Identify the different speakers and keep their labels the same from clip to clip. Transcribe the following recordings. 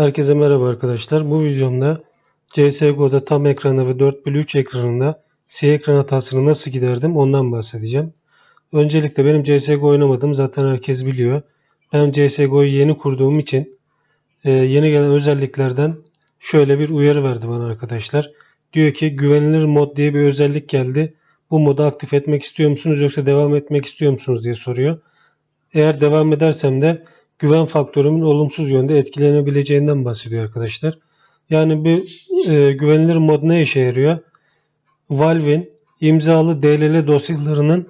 Speaker 1: Herkese merhaba arkadaşlar. Bu videomda CSGO'da tam ekranı ve 4 bölü 3 ekranında siyah ekran hatasını nasıl giderdim ondan bahsedeceğim. Öncelikle benim CSGO oynamadım zaten herkes biliyor. Ben CSGO'yu yeni kurduğum için e, yeni gelen özelliklerden şöyle bir uyarı verdi bana arkadaşlar. Diyor ki güvenilir mod diye bir özellik geldi. Bu modu aktif etmek istiyor musunuz yoksa devam etmek istiyor musunuz diye soruyor. Eğer devam edersem de güven faktörümün olumsuz yönde etkilenebileceğinden bahsediyor arkadaşlar. Yani bir e, güvenilir mod ne işe yarıyor? Valve'in imzalı DLL dosyalarının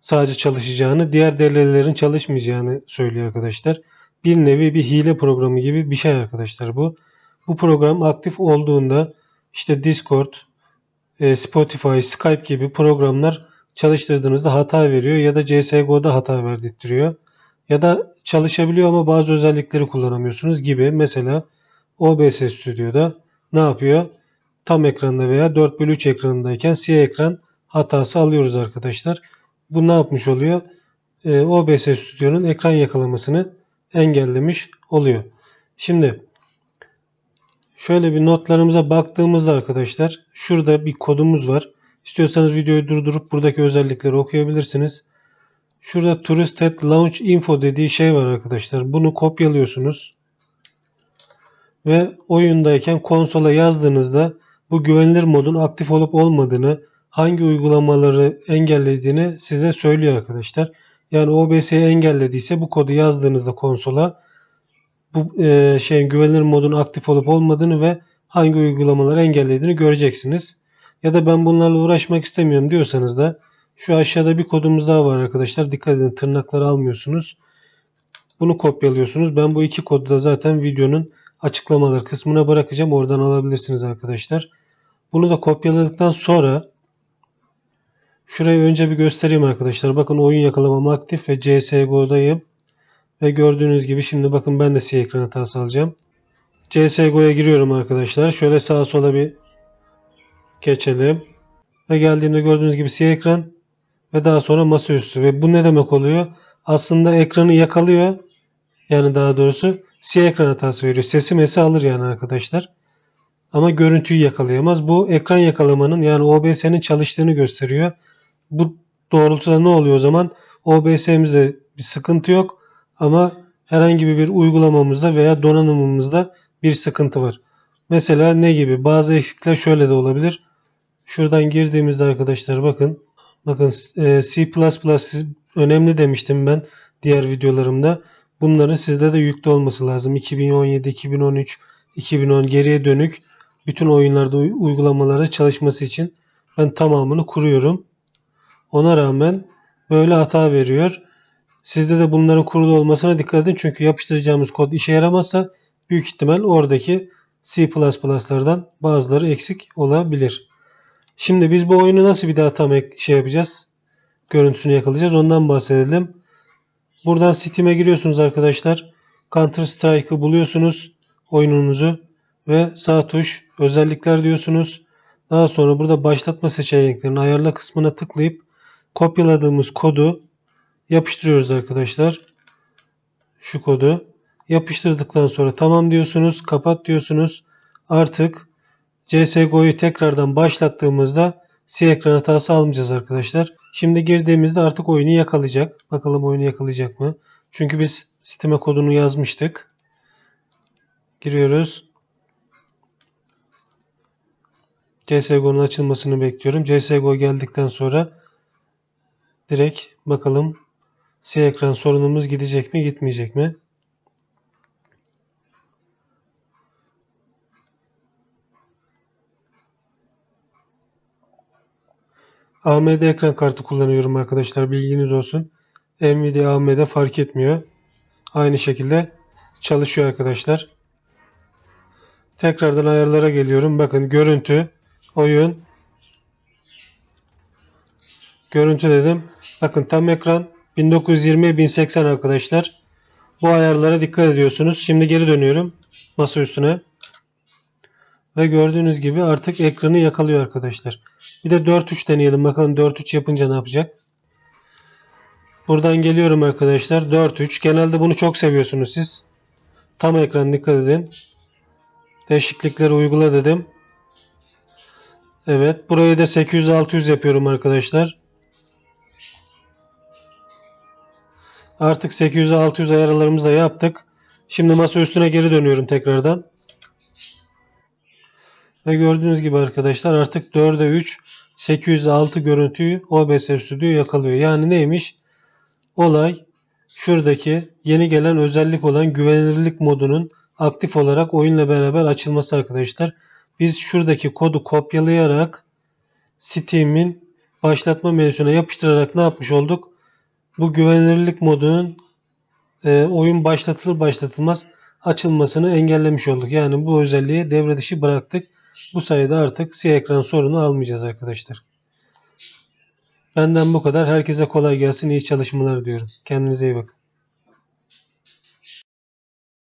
Speaker 1: sadece çalışacağını, diğer DLL'lerin çalışmayacağını söylüyor arkadaşlar. Bir nevi bir hile programı gibi bir şey arkadaşlar bu. Bu program aktif olduğunda işte Discord, e, Spotify, Skype gibi programlar çalıştırdığınızda hata veriyor ya da CSGO'da hata verdirtiyor. Ya da çalışabiliyor ama bazı özellikleri kullanamıyorsunuz gibi. Mesela OBS Studio'da ne yapıyor? Tam ekranda veya 4 bölü 3 ekranındayken siyah ekran hatası alıyoruz arkadaşlar. Bu ne yapmış oluyor? Ee, OBS Studio'nun ekran yakalamasını engellemiş oluyor. Şimdi şöyle bir notlarımıza baktığımızda arkadaşlar şurada bir kodumuz var. İstiyorsanız videoyu durdurup buradaki özellikleri okuyabilirsiniz. Şurada Touristed Launch Info dediği şey var arkadaşlar. Bunu kopyalıyorsunuz. Ve oyundayken konsola yazdığınızda bu güvenilir modun aktif olup olmadığını, hangi uygulamaları engellediğini size söylüyor arkadaşlar. Yani OBS'yi engellediyse bu kodu yazdığınızda konsola bu e, şeyin güvenilir modun aktif olup olmadığını ve hangi uygulamaları engellediğini göreceksiniz. Ya da ben bunlarla uğraşmak istemiyorum diyorsanız da şu aşağıda bir kodumuz daha var arkadaşlar. Dikkat edin tırnakları almıyorsunuz. Bunu kopyalıyorsunuz. Ben bu iki kodu da zaten videonun açıklamalar kısmına bırakacağım. Oradan alabilirsiniz arkadaşlar. Bunu da kopyaladıktan sonra şurayı önce bir göstereyim arkadaşlar. Bakın oyun yakalamam aktif ve CSGO'dayım. Ve gördüğünüz gibi şimdi bakın ben de siyah ekran hatası alacağım. CSGO'ya giriyorum arkadaşlar. Şöyle sağa sola bir geçelim. Ve geldiğimde gördüğünüz gibi siyah ekran ve daha sonra masaüstü. Ve bu ne demek oluyor? Aslında ekranı yakalıyor. Yani daha doğrusu siyah ekran hatası veriyor. Sesi mesi alır yani arkadaşlar. Ama görüntüyü yakalayamaz. Bu ekran yakalamanın yani OBS'nin çalıştığını gösteriyor. Bu doğrultuda ne oluyor o zaman? OBS'imizde bir sıkıntı yok ama herhangi bir uygulamamızda veya donanımımızda bir sıkıntı var. Mesela ne gibi? Bazı eksikler şöyle de olabilir. Şuradan girdiğimizde arkadaşlar bakın. Bakın e, C++ önemli demiştim ben diğer videolarımda. Bunların sizde de yüklü olması lazım. 2017, 2013, 2010 geriye dönük bütün oyunlarda uygulamalarda çalışması için ben tamamını kuruyorum. Ona rağmen böyle hata veriyor. Sizde de bunların kurulu olmasına dikkat edin. Çünkü yapıştıracağımız kod işe yaramazsa büyük ihtimal oradaki C++'lardan bazıları eksik olabilir. Şimdi biz bu oyunu nasıl bir daha tam şey yapacağız? Görüntüsünü yakalayacağız. Ondan bahsedelim. Buradan Steam'e giriyorsunuz arkadaşlar. Counter Strike'ı buluyorsunuz. Oyununuzu. Ve sağ tuş özellikler diyorsunuz. Daha sonra burada başlatma seçeneklerini ayarla kısmına tıklayıp kopyaladığımız kodu yapıştırıyoruz arkadaşlar. Şu kodu. Yapıştırdıktan sonra tamam diyorsunuz. Kapat diyorsunuz. Artık CSGO'yu tekrardan başlattığımızda siyah ekran hatası almayacağız arkadaşlar. Şimdi girdiğimizde artık oyunu yakalayacak. Bakalım oyunu yakalayacak mı? Çünkü biz Steam'e kodunu yazmıştık. Giriyoruz. CSGO'nun açılmasını bekliyorum. CSGO geldikten sonra direkt bakalım siyah ekran sorunumuz gidecek mi gitmeyecek mi? AMD ekran kartı kullanıyorum arkadaşlar. Bilginiz olsun. Nvidia AMD fark etmiyor. Aynı şekilde çalışıyor arkadaşlar. Tekrardan ayarlara geliyorum. Bakın görüntü, oyun, görüntü dedim. Bakın tam ekran 1920 1080 arkadaşlar. Bu ayarlara dikkat ediyorsunuz. Şimdi geri dönüyorum masa üstüne. Ve gördüğünüz gibi artık ekranı yakalıyor arkadaşlar. Bir de 4-3 deneyelim. Bakalım 4-3 yapınca ne yapacak? Buradan geliyorum arkadaşlar. 4-3. Genelde bunu çok seviyorsunuz siz. Tam ekran dikkat edin. Değişiklikleri uygula dedim. Evet. Burayı da 800-600 yapıyorum arkadaşlar. Artık 800-600 ayarlarımızı da yaptık. Şimdi masa üstüne geri dönüyorum tekrardan. Ve gördüğünüz gibi arkadaşlar artık 4'e 3 806 görüntüyü OBS Studio yakalıyor. Yani neymiş? Olay şuradaki yeni gelen özellik olan güvenilirlik modunun aktif olarak oyunla beraber açılması arkadaşlar. Biz şuradaki kodu kopyalayarak Steam'in başlatma menüsüne yapıştırarak ne yapmış olduk? Bu güvenilirlik modunun e, oyun başlatılır başlatılmaz açılmasını engellemiş olduk. Yani bu özelliği devre dışı bıraktık. Bu sayede artık siyah ekran sorunu almayacağız arkadaşlar. Benden bu kadar. Herkese kolay gelsin. iyi çalışmalar diyorum. Kendinize iyi bakın.